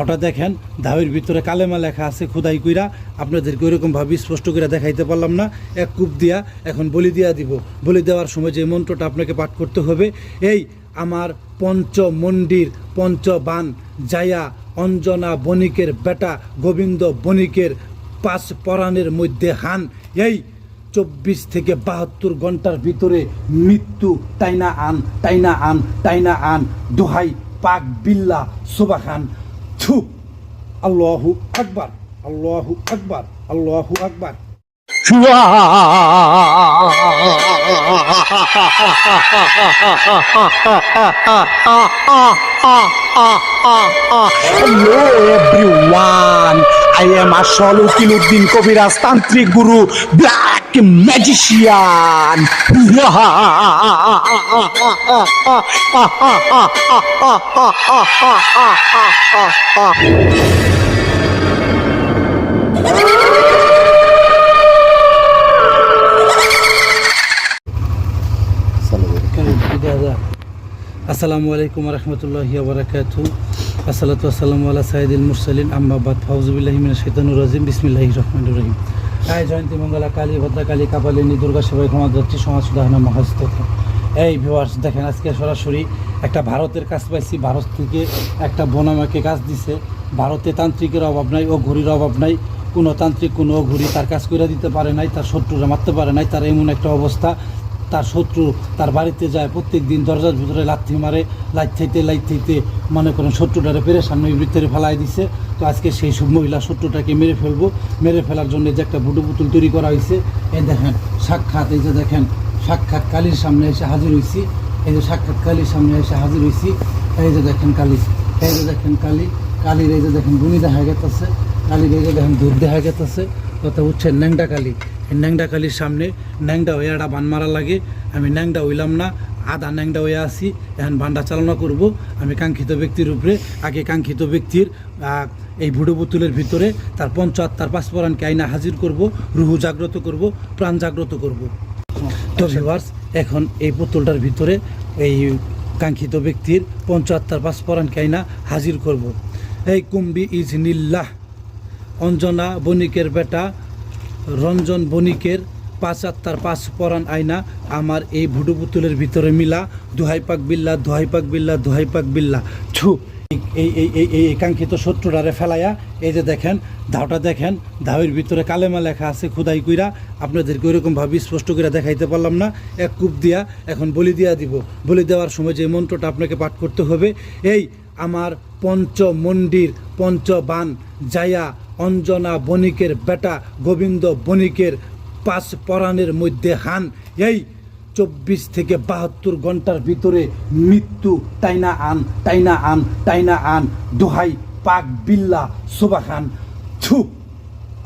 ধাওটা দেখেন ধাওয়ের ভিতরে কালেমা লেখা আছে খুদাই কইরা। আপনাদেরকে ওইরকমভাবে স্পষ্ট করে দেখাইতে পারলাম না। এক কূপ দিয়া এখন বলি দিয়া দিব। বলি দেওয়ার সময় যে মন্ত্রটা আপনাকে পাঠ করতে হবে, এই আমার পঞ্চ মন্দির পঞ্চবান জায়া অঞ্জনা বণিকের বেটা গোবিন্দ বণিকের পাঁচ পরাণের মধ্যে হান। এই চব্বিশ থেকে বাহাত্তর ঘণ্টার ভিতরে মৃত্যু টাইনা আন টাইনা আন টাইনা আন, দোহাই পাক বিল্লা সুবাখান থু আল্লাহু আকবার আল্লাহু আকবার আল্লাহু আকবার Hello everyone, মার্শাল উকিল উদ্দিন কবিরাজ তান্ত্রিক গুরু ব্ল্যাক ম্যাজিশিয়ান আসসালামু আলাইকুম রহমতুল্লাহ বরকাত আসসালাতু আসসালামু আলা সাইদুল মুরসালিন। আম্মা বাদ। ফাউজুবিল্লাহি মিনাশ রাজিম। বিসমিল্লাহির রহমানির রহিম। আয় জয়ন্তী মঙ্গলা কালী, ভদ্রা কালী কাপালিনী দুর্গা সেবাই ক্ষমা যাচ্ছি সমাজ সুদাহনা মহাস্ত এই ভিউয়ার্স দেখেন, আজকে সরাসরি একটা ভারতের কাজ পাইছি। ভারত থেকে একটা বোন আমাকে কাজ দিছে। ভারতে তান্ত্রিকের অভাব নাই, ও ঘড়ির অভাব নাই। কোনো তান্ত্রিক, কোনো ঘুরি তার কাজ করে দিতে পারে নাই, তার শত্রুরা মারতে পারে নাই। তার এমন একটা অবস্থা তার শত্রু তার বাড়িতে যায় প্রত্যেক দিন দরজার ভিতরে লাথি মারে, লাইট থাইতে লাইট থাইতে মনে করেন শত্রুটারে পেরে সামনে ভিতরে ফেলাই দিছে। তো আজকে সেই সব মহিলা শত্রুটাকে মেরে ফেলব। মেরে ফেলার জন্য যে একটা বুটু পুতুল তৈরি করা হয়েছে। এই দেখেন, সাক্ষাৎ, এই যে দেখেন, সাক্ষাৎ কালীর সামনে এসে হাজির হয়েছি এই যে সাক্ষাৎ কালীর সামনে এসে হাজির হয়েছি এই যে দেখেন কালী, এই যে দেখেন কালী, কালীর এই যে দেখেন গুণি দেখা গেতেছে। কালীর এই যে দেখেন দুধ দেখা গেতেছে। কথা হচ্ছেন ন্যাংটা কালী। ন্যাংটা সামনে, ন্যাংডা হয়ে একটা বান মারা লাগে। আমি ন্যাংডা হইলাম না, আধা ন্যাংডা হয়ে আসি এখন বানটা চালনা করব। আমি কাঙ্ক্ষিত ব্যক্তির উপরে, আগে কাঙ্ক্ষিত ব্যক্তির এই ভুডো পুতুলের ভিতরে, তার পঞ্চাত্তার পাঁচপরানকে আইনা হাজির করব, রুহু জাগ্রত করব, প্রাণ জাগ্রত করব। তো ভিউয়ার্স এখন এই পুতুলটার ভিতরে এই কাঙ্ক্ষিত ব্যক্তির পঞ্চাত্তার পাঁচপরানকে আইনা হাজির করব। এই কুম্বি ইজ নীল্লাহ অঞ্জনা বণিকের বেটা রঞ্জন বণিকের পাঁচ আত্মার পাঁচ পরাণ আয়না আমার এই ভুডু পুতুলের ভিতরে মিলা, দুহাই পাক বিল্লা, দুহাই পাক বিল্লা, দুহাই পাক বিল্লা। ছু, এই এই এই এই একাঙ্ক্ষিত শত্রুটারে ফেলাইয়া, এই যে দেখেন ধাওটা দেখেন ধাওয়ের ভিতরে কালেমা লেখা আছে খুদাই কইরা, আপনাদেরকে ওইরকমভাবে স্পষ্ট করে দেখাইতে পারলাম না। এক কূপ দিয়া এখন বলি দিয়া দিব। বলি দেওয়ার সময় যে মন্ত্রটা আপনাকে পাঠ করতে হবে, এই আমার পঞ্চ মন্দির পঞ্চবান জায়া অঞ্জনা বণিকের বেটা গোবিন্দ বণিকের পাঁচ পরাণের মধ্যে হান। এই চব্বিশ থেকে বাহাত্তর ঘণ্টার ভিতরে মৃত্যু টাইনা আন টাইনা আন টাইনা আন, দোহাই পাক বিল্লা সুবাখান থু,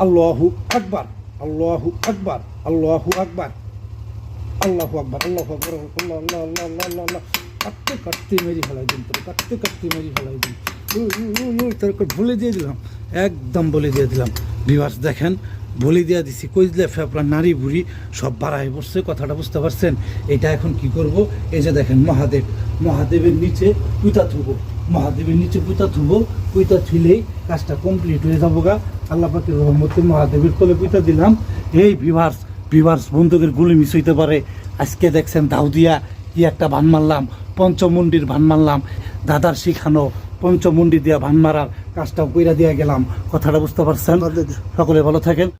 আল্লাহু আকবার আল্লাহু আকবার আল্লাহু আকবার আল্লাহু আকবার আল্লাহু আকবার, আল্লাহ আল্লাহ আল্লাহ আল্লাহ আল্লাহ কাটতে কাটতে মেরি ফেলাই দিন কাটতে কাটতে মেরি ফেলাই দিন। উই, উই, উই, উই, তোর ভুলে দিয়ে দিলাম। একদম বলে দিয়ে দিলাম। বিভাস দেখেন বলে দিয়ে দিছি কইলে আপনার নারী বুড়ি সব বাড়াই পড়ছে কথাটা বুঝতে পারছেন? এটা এখন কি করব? এই যে দেখেন মহাদেব মহাদেবের নিচে পুঁতা থুব মহাদেবের নিচে পুঁতা থুবো পুঁতা থুলেই কাজটা কমপ্লিট হয়ে যাব গা। আল্লাহ পাকের রহমতে মহাদেবের কোলে পুঁতা দিলাম। এই বিভার্স বিভার্স বন্দুকের গুলি মিস হইতে পারে। আজকে দেখছেন দাউদিয়া কি একটা ভান মারলাম পঞ্চমন্ডির ভান মারলাম। দাদার শিখানো পঞ্চমন্ডি দিয়া ভান মারার কাজটাও কইরা দিয়া গেলাম। কথাটা বুঝতে পারছেন? সকলে ভালো থাকেন।